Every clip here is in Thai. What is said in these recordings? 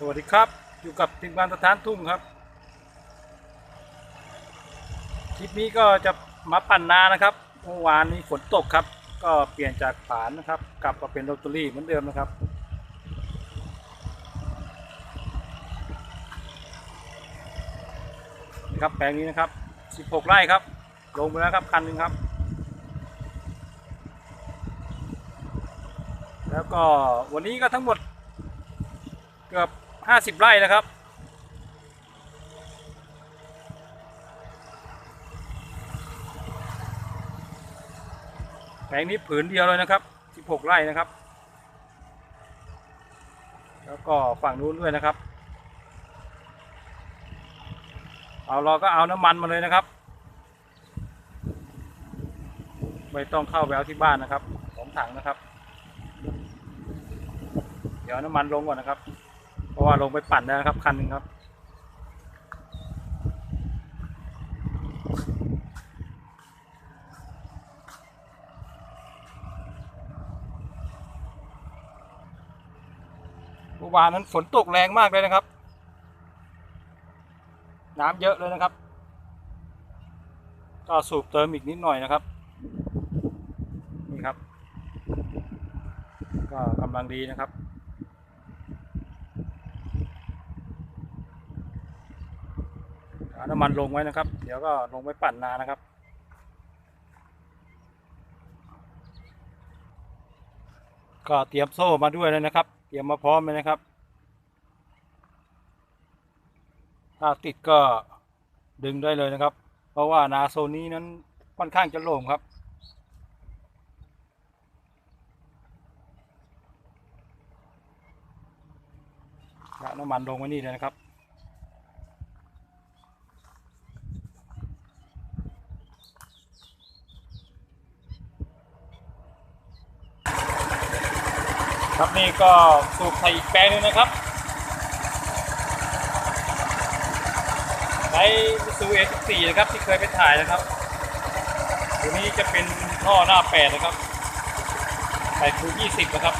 สวัสดีครับอยู่กับทีมงานสถานทุ่งครับ คลิปนี้ก็จะมาปั่นนานะครับเมื่อวานนี้ฝนตกครับ ก็เปลี่ยนจากผานนะครับ กลับมาเป็นโรตารี่เหมือนเดิมนะครับนี่ครับแปลงนี้นะครับ 16 ไร่ครับ ลงไปแล้วครับคันหนึ่งครับ แล้วก็วันนี้ก็ทั้งหมดเกือบ 50ไร่นะครับ แปลงนี้ผืนเดียวเลยนะครับ16ไร่นะครับ แล้วก็ฝั่งนู้นด้วยนะครับ เอาเราก็เอาน้ำมันมาเลยนะครับ ไม่ต้องเข้าแววที่บ้านนะครับสองถังนะครับ เดี๋ยวน้ำมันลงก่อนนะครับ ราะว่าลงไปปั่นแล้วนะครับคันหนึ่งครับ เมื่อวานนั้นฝนตกแรงมากเลยนะครับ น้ำเยอะเลยนะครับ ก็สูบเติมอีกนิดหน่อยนะครับ นี่ครับ ก็กำลังดีนะครับ เอาน้ำมันลงไว้นะครับ เดี๋ยวก็ลงไปปั่นนานะครับ ก็เตรียมโซ่มาด้วยเลยนะครับ เตรียมมาพร้อมเลยนะครับ ถ้าติดก็ดึงได้เลยนะครับ เพราะว่านาโซนนี้นั้นค่อนข้างจะโล่งครับน้ำมันลงไว้นี่เลยนะครับ ครับนี่ก็สูบใส่อีกแปลงนึงนะครับใช้ซูเอสสี่นะครับที่เคยไปถ่ายนะครับตัวนี้จะเป็นท่อหน้าแปดนะครับใส่คูยี่สิบนะครับ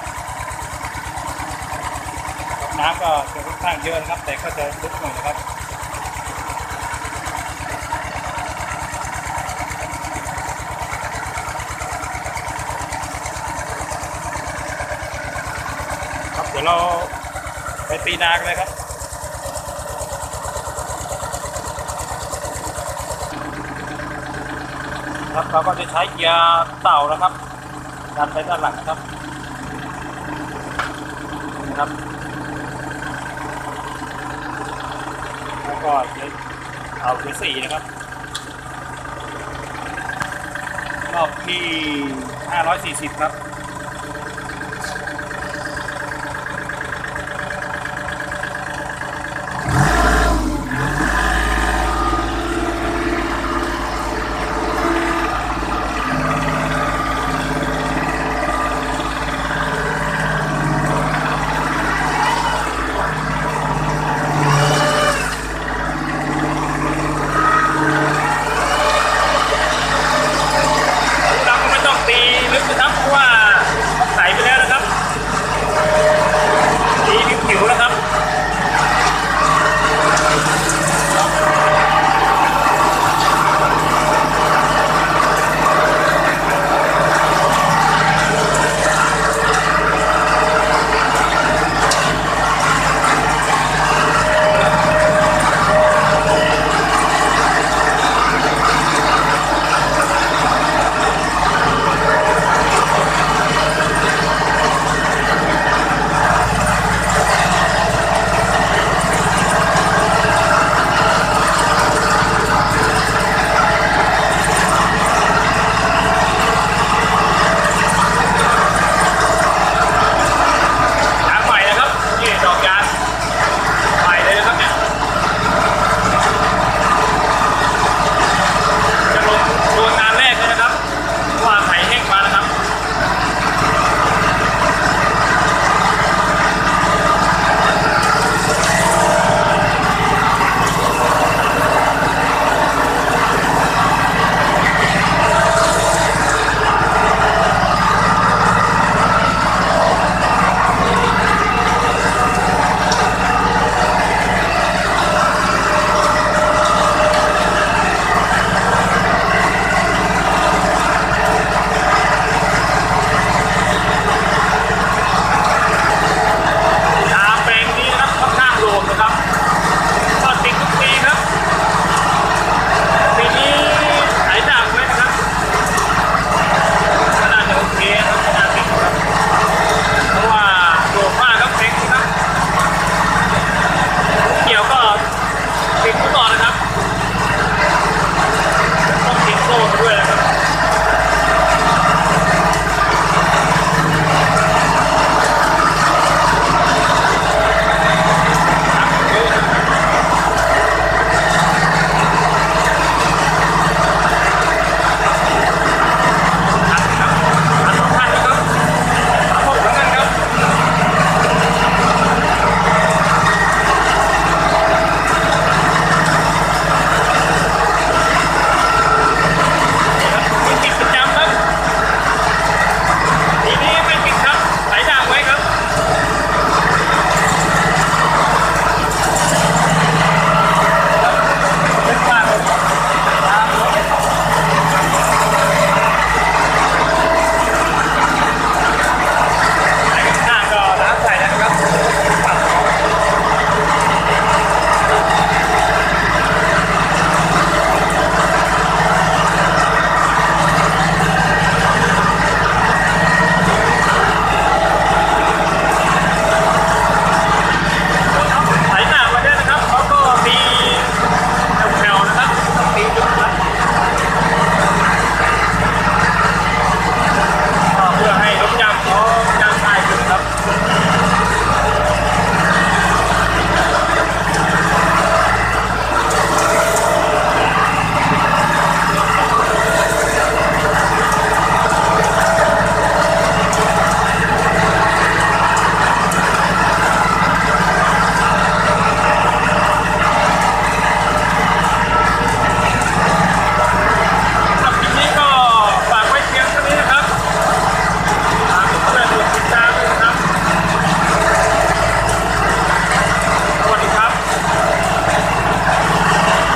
น้ำก็จะค่อนข้างเยอะนะครับ แต่ก็จะลึกหน่อยนะครับ ครับเดี๋ยวเราไปตีนากันเลยครับ ครับเราก็จะใช้เกียร์เต่านะครับ ดันไปด้านหลังครับนะครับแล้วก็เกียร์เอาเกียร์สี่นะครับรอบที่ 540 ครับ